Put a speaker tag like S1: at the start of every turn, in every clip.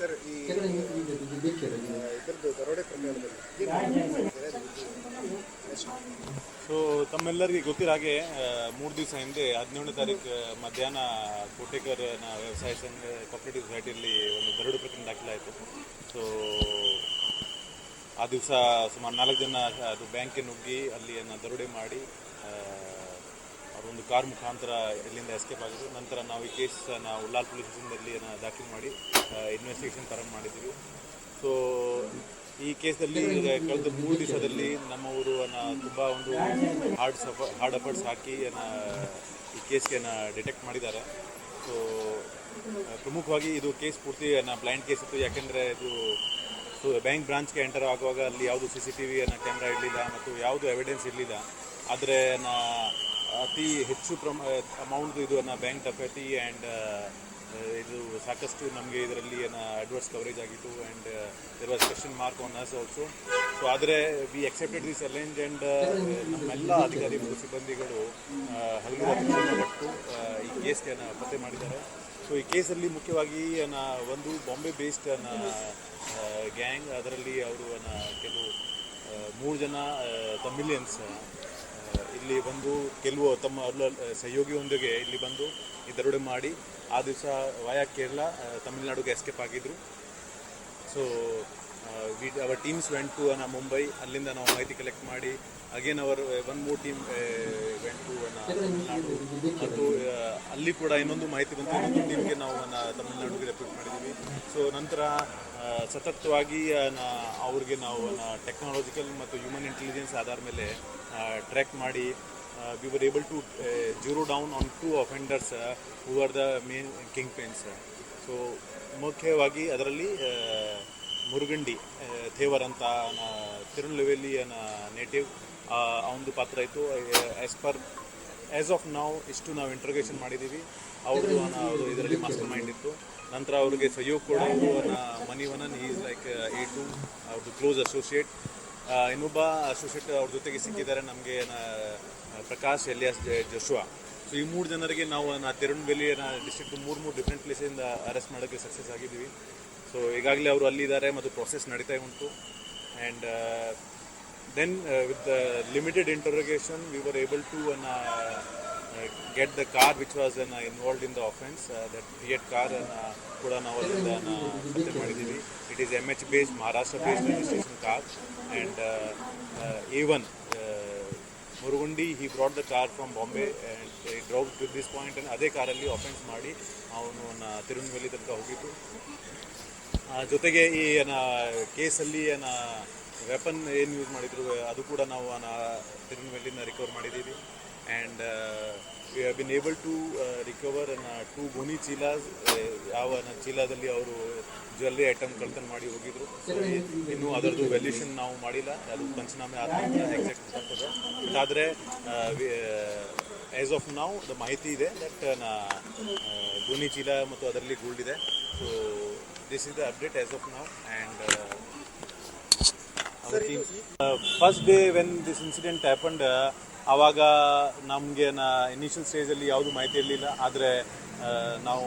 S1: Sir ಈ ಇದ್ರದ್ದು ದರೋಡೆ ಪ್ರಕರಣದಲ್ಲಿ.
S2: ಸೊ ತಮ್ಮೆಲ್ಲರಿಗೆ ಗೊತ್ತಿರೋ ಹಾಗೆ ಮೂರು ದಿವಸ ಹಿಂದೆ ಹದಿನೇಳನೇ ತಾರೀಕು ಮಧ್ಯಾಹ್ನ ಕೋಟೇಕರ್ನ ವ್ಯವಸಾಯ ಸಂಘ ಕೋಪರೇಟಿವ್ ಸೊಸೈಟಿಯಲ್ಲಿ ಒಂದು ದರೋಡೆ ಪ್ರಕರಣ ದಾಖಲಾಯಿತು. ಸೊ ಆ ದಿವಸ ಸುಮಾರು ನಾಲ್ಕು ಜನ ಅದು ಬ್ಯಾಂಕಿಗೆ ನುಗ್ಗಿ ಅಲ್ಲಿ ಅನ್ನ ದರೋಡೆ ಮಾಡಿ ಅವರೊಂದು ಕಾರ್ ಮುಖಾಂತರ ಇಲ್ಲಿಂದ ಎಸ್ಕೇಪ್ ಆಗಿದ್ರು ನಂತರ ನಾವು ಈ ಕೇಸ್ ನಾವು ಉಳ್ಳಾಲ್ ಪೊಲೀಸ್ ಸ್ಟೇಷನ್ದಲ್ಲಿ ದಾ- ದಾಖಲು ಮಾಡಿ ಇನ್ವೆಸ್ಟಿಗೇಷನ್ ಪ್ರಾರಂಭ ಮಾಡಿದ್ದೀವಿ. ಸೊ ಈ ಕೇಸಲ್ಲಿ ಕಳೆದ ಮೂರು ದಿವಸದಲ್ಲಿ ನಮ್ಮ ಊರು ತುಂಬ ಒಂದು ಹಾರ್ಡ್ ಸಫ ಹಾರ್ಡ್ ಎಫರ್ಟ್ಸ್ ಹಾಕಿ ಈ ಕೇಸ್ಗೆ ಡಿಟೆಕ್ಟ್ ಮಾಡಿದ್ದಾರೆ. ಸೊ ಪ್ರಮುಖವಾಗಿ ಇದು ಕೇಸ್ ಪೂರ್ತಿ ಬ್ಲೈಂಡ್ ಕೇಸ್ ಇತ್ತು. ಯಾಕೆಂದರೆ ಇದು, ಸೊ ಬ್ಯಾಂಕ್ ಬ್ರಾಂಚ್ಗೆ ಎಂಟರ್ ಆಗುವಾಗ ಅಲ್ಲಿ ಯಾವುದು ಸಿ ಸಿ ಟಿ ವಿಯನ್ನು ಕ್ಯಾಮ್ರಾ ಇರಲಿಲ್ಲ ಮತ್ತು ಯಾವುದು ಎವಿಡೆನ್ಸ್ ಇರಲಿಲ್ಲ. ಆದರೆ ಅತಿ ಹೆಚ್ಚು ಪ್ರಮ ಅಮೌಂಟ್ ಇದು ಬ್ಯಾಂಕ್ ಡಕೈತಿ ಆ್ಯಂಡ್ ಇದು ಸಾಕಷ್ಟು ನಮಗೆ ಇದರಲ್ಲಿ ಏನೋ ಅಡ್ವರ್ಸ್ ಕವರೇಜ್ ಆಗಿತ್ತು and there was question mark on us also so ಆದರೆ we accepted this challenge and ನಮ್ಮೆಲ್ಲ ಅಧಿಕಾರಿ ಮತ್ತು ಸಿಬ್ಬಂದಿಗಳು ಹಲವು ಪಟ್ಟು ಈ ಕೇಸ್ಗೆ ಪತ್ತೆ ಮಾಡಿದ್ದಾರೆ. ಸೊ ಈ ಕೇಸಲ್ಲಿ ಮುಖ್ಯವಾಗಿ ಅನ್ನ ಒಂದು ಬಾಂಬೆ ಬೇಸ್ಡ್ ಅನ್ನ ಗ್ಯಾಂಗ್ ಅದರಲ್ಲಿ ಅವರು ಅನ್ನ ಕೆಲವು ಮೂರು ಜನ ತಮಿಲಿಯನ್ಸ್ ಇಲ್ಲಿ ಬಂದು ಕೆಲವು ತಮ್ಮ ಅಲ್ಲ- ಸಹಯೋಗಿಯೊಂದಿಗೆ ಇಲ್ಲಿ ಬಂದು ಈ ದರೋಡೆ ಮಾಡಿ ಆ ದಿವಸ ವಾಯಾ ಕೇರಳ ತಮಿಳುನಾಡುಗೆ ಎಸ್ಕೇಪ್ ಆಗಿದ್ರು. So we our teams went to ಅನ್ನ ಮುಂಬೈ, ಅಲ್ಲಿಂದ ನಾವು ಮಾಹಿತಿ ಕಲೆಕ್ಟ್ ಮಾಡಿ ಅಗೇನ್ ಅವರ್ ಒನ್ ಮೂರ್ ಟೀಮ್ ವೆಂಟ್ ಟು ಅನ್ನ ತಮಿಳ್ನಾಡು ಮತ್ತು ಅಲ್ಲಿ ಕೂಡ ಇನ್ನೊಂದು ಮಾಹಿತಿ ಬಂತು. ಇನ್ನೊಂದು ಟೀಮ್ಗೆ ನಾವು ಅನ್ನ ತಮಿಳ್ನಾಡುಗೆ ರೆಪ್ಯೂಟ್ ಮಾಡಿದ್ದೀವಿ ಸೊ ನಂತರ ಸತತವಾಗಿ ಅವ್ರಿಗೆ ನಾವು ಟೆಕ್ನಾಲಜಿಕಲ್ ಮತ್ತು ಹ್ಯೂಮನ್ ಇಂಟೆಲಿಜೆನ್ಸ್ ಆಧಾರ ಮೇಲೆ ಟ್ರ್ಯಾಕ್ ಮಾಡಿ we were able to zero down on to offenders who are the main kingpins so ಮುಖ್ಯವಾಗಿ ಅದರಲ್ಲಿ ಮುರುಗಂಡಿ ಥೇವರ್ ಅಂತ ತಿರುನಲ್ವೇಲಿ ನೇಟಿವ್ ಅವನದು ಪಾತ್ರ ಇತ್ತು. ಆ್ಯಸ್ ಪರ್ ಆ್ಯಸ್ ಆಫ್ ನಾವು ಇಷ್ಟು ನಾವು ಇಂಟ್ರೋಗೇಷನ್ ಮಾಡಿದ್ದೀವಿ ಅವರು ಅವರು ಇದರಲ್ಲಿ ಮಾಸ್ಟರ್ ಮೈಂಡ್ ಇತ್ತು. ನಂತರ ಅವ್ರಿಗೆ ಸಹಯೋಗ ಕೊಡೋದು Manivannan is like a to ಅವ್ರದ್ದು ಕ್ಲೋಸ್ ಅಸೋಸಿಯೇಟ್ ಇನ್ನೊಬ್ಬ ಅಸೋಸಿಯೇಟ್ ಅವ್ರ ಜೊತೆಗೆ ಸಿಕ್ಕಿದ್ದಾರೆ, ನಮಗೆ ಪ್ರಕಾಶ್ ಎಲಿಯಾಸ್ ಜಶುವಾ. ಸೊ ಈ ಮೂರು ಜನರಿಗೆ ನಾವು ನಾ ಡಿಸ್ಟ್ರಿಕ್ಟ್ ಮೂರು ಮೂರು ಡಿಫ್ರೆಂಟ್ ಪ್ಲೇಸಿಂದ ಅರೆಸ್ಟ್ ಮಾಡೋಕ್ಕೆ ಸಕ್ಸಸ್ ಆಗಿದ್ದೀವಿ. ಸೊ ಈಗಾಗಲೇ ಅವರು ಅಲ್ಲಿದ್ದಾರೆ ಮತ್ತು ಪ್ರೊಸೆಸ್ ನಡೀತಾ ಉಂಟು. And then with limited interrogation we were able to an get the car which was an involved in the offence that fiat car ಕೂಡ ನಾವು ಅಲ್ಲಿಂದ ಪತ್ತೆ ಮಾಡಿದ್ದೀವಿ. It is M H based Maharashtra based registration car and even Murugundi he brought the car from Bombay and drove to this point ಅದೇ ಕಾರಲ್ಲಿ offence ಮಾಡಿ ಅವನು ತಿರುನಲ್ವೇಲಿ ತನಕ ಹೋಗಿತ್ತು ಜೊತೆಗೆ ಈ, ಏನ, ಕೇಸಲ್ಲಿ, ಏನ ವೆಪನ್ ಏನು ಯೂಸ್ ಮಾಡಿದ್ರು, ಅದು ಕೂಡ ನಾವು ತಿರುನಲ್ವೇಲಿನ ರಿಕವರ್ ಮಾಡಿದ್ದೀವಿ. And we have been able to recover two gonna ಚೀಲಾಸ್ ಯಾವ ಚೀಲಾದಲ್ಲಿ ಅವರು ಜ್ಯುವೆಲ್ಲರಿ ಐಟಮ್ ಕಳ್ತನ ಮಾಡಿ ಹೋಗಿದ್ರು. ಇನ್ನೂ ಅದರದ್ದು ವ್ಯಾಲ್ಯೂಷನ್ ನಾವು ಮಾಡಿಲ್ಲ. ಅದು ಪಂಚನಾಮೆ ಆದ ಎಕ್ಸಾಕ್ಟ್ ಗೊತ್ತಾಗ್ತದೆ ಬಟ್ ಆದರೆ ಆ್ಯಸ್ ಆಫ್ ನಾವು ಮಾಹಿತಿ ಇದೆ. ದಟ್ ಗೋನಿ ಚೀಲ ಮತ್ತು ಅದರಲ್ಲಿ ಗೋಲ್ಡ್ ಇದೆ. So this of the update uh, of team and first day when this incident happened ಆವಾಗ ನಮಗೆ ನಾ ಇನಿಷಿಯಲ್ ಸ್ಟೇಜಲ್ಲಿ ಯಾವುದು ಮಾಹಿತಿ ಇರಲಿಲ್ಲ. ಆದರೆ ನಾವು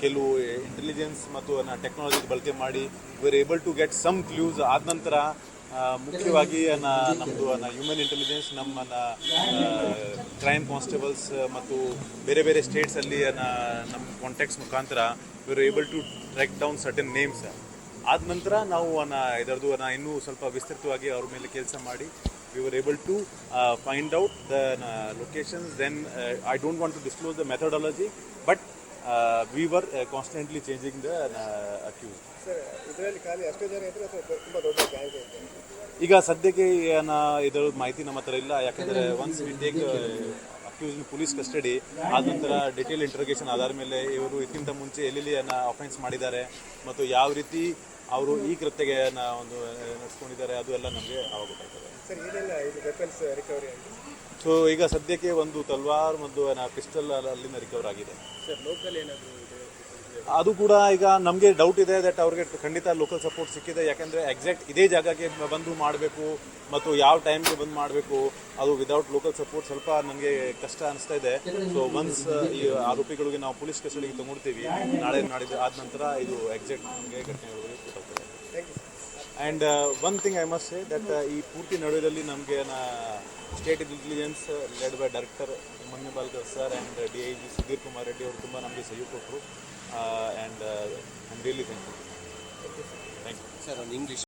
S2: ಕೆಲವು ಇಂಟೆಲಿಜೆನ್ಸ್ ಮತ್ತು ಟೆಕ್ನಾಲಜಿ ಬಳಕೆ ಮಾಡಿ we're able to get some clues ಆದ ನಂತರ ಮುಖ್ಯವಾಗಿ ನಮ್ಮದು ಹ್ಯೂಮನ್ ಇಂಟೆಲಿಜೆನ್ಸ್ ನಮ್ಮ ಕ್ರೈಮ್ ಕಾನ್ಸ್ಟೇಬಲ್ಸ್ ಮತ್ತು ಬೇರೆ ಬೇರೆ ಸ್ಟೇಟ್ಸಲ್ಲಿ ನಮ್ಮ ಕಾಂಟ್ಯಾಕ್ಟ್ಸ್ ಮುಖಾಂತರ we're able to track down certain names ಆದ ನಂತರ ನಾವು ಇದರದ್ದು ಇನ್ನೂ ಸ್ವಲ್ಪ ವಿಸ್ತೃತವಾಗಿ ಅವ್ರ ಮೇಲೆ ಕೆಲಸ ಮಾಡಿ we were able to find out the locations then I don't want to disclose the methodology but we were constantly changing the accused
S1: ಇದರಲ್ಲಿ ಖಾಲಿ ಅಷ್ಟೇ ಜನ ಇದ್ರೆ ತುಂಬ ದೊಡ್ಡ
S2: ಈಗ ಸದ್ಯಕ್ಕೆ ಏನ ಇದರ ಮಾಹಿತಿ ನಮ್ಮ ಹತ್ರ ಇಲ್ಲ. ಯಾಕಂದರೆ once we take accused police custody ಆದ ನಂತರ ಡಿಟೇಲ್ ಇಂಟ್ರೋಗೇಷನ್ ಆಧಾರ ಮೇಲೆ ಇವರು ಇದಕ್ಕಿಂತ ಮುಂಚೆ ಎಲ್ಲೆಲ್ಲಿ ಅಫೆನ್ಸ್ ಮಾಡಿದ್ದಾರೆ ಮತ್ತು ಯಾವ ರೀತಿ ಅವರು ಈ ಕೃತ್ಯಗೆ ಒಂದು ನಡೆಸ್ಕೊಂಡಿದ್ದಾರೆ ಅದು ಎಲ್ಲ ನಮಗೆ ಆವಾಗ ಗೊತ್ತಾಗ್ತದೆ. ಸೊ ಈಗ ಸದ್ಯಕ್ಕೆ ಒಂದು ತಲ್ವಾರ್ ಮತ್ತು ಪಿಸ್ಟಲ್ ಅಲ್ಲಿಂದ ರಿಕವರ್ ಆಗಿದೆ.
S1: ಸರ್ ಲೋಕಲ್ ಏನಾದರೂ
S2: ಅದು ಕೂಡ ಈಗ ನಮಗೆ ಡೌಟ್ ಇದೆ ದಟ್ ಅವ್ರಿಗೆ ಖಂಡಿತ ಲೋಕಲ್ ಸಪೋರ್ಟ್ ಸಿಕ್ಕಿದೆ. ಯಾಕಂದ್ರೆ ಎಕ್ಸಾಕ್ಟ್ ಇದೇ ಜಾಗಕ್ಕೆ ಬಂದು ಮಾಡಬೇಕು ಮತ್ತು ಯಾವ ಟೈಮ್ಗೆ ಬಂದು ಮಾಡಬೇಕು ಅದು ವಿದೌಟ್ ಲೋಕಲ್ ಸಪೋರ್ಟ್ ಸ್ವಲ್ಪ ನನಗೆ ಕಷ್ಟ ಅನಿಸ್ತಾ ಇದೆ. ಸೊ ಒನ್ಸ್ ಈ ಆರೋಪಿಗಳಿಗೆ ನಾವು ಪೊಲೀಸ್ ಕಸ್ಟಡಿಗೆ ತಗೊಳ್ತೀವಿ ನಾಳೆ ನಾಡಿದ್ದು ಆದ ನಂತರ ಇದು ಎಕ್ಸಾಕ್ಟ್ ನಮಗೆ ಘಟನೆಗಳಿಗೆ ಗೊತ್ತಾಗ್ತದೆ. And one thing I must say that ಈ ಪೂರ್ತಿ ನಡುವೆಯಲ್ಲಿ ನಮಗೆ state intelligence led by director Manya Balkar sir and D I G Sudhir Kumar Reddy ಅವರು ತುಂಬ ನಮಗೆ ಸಹಿ ಕೊಟ್ಟರು and I am really thank you thank you
S3: sir ಒಂದು ಇಂಗ್ಲೀಷ್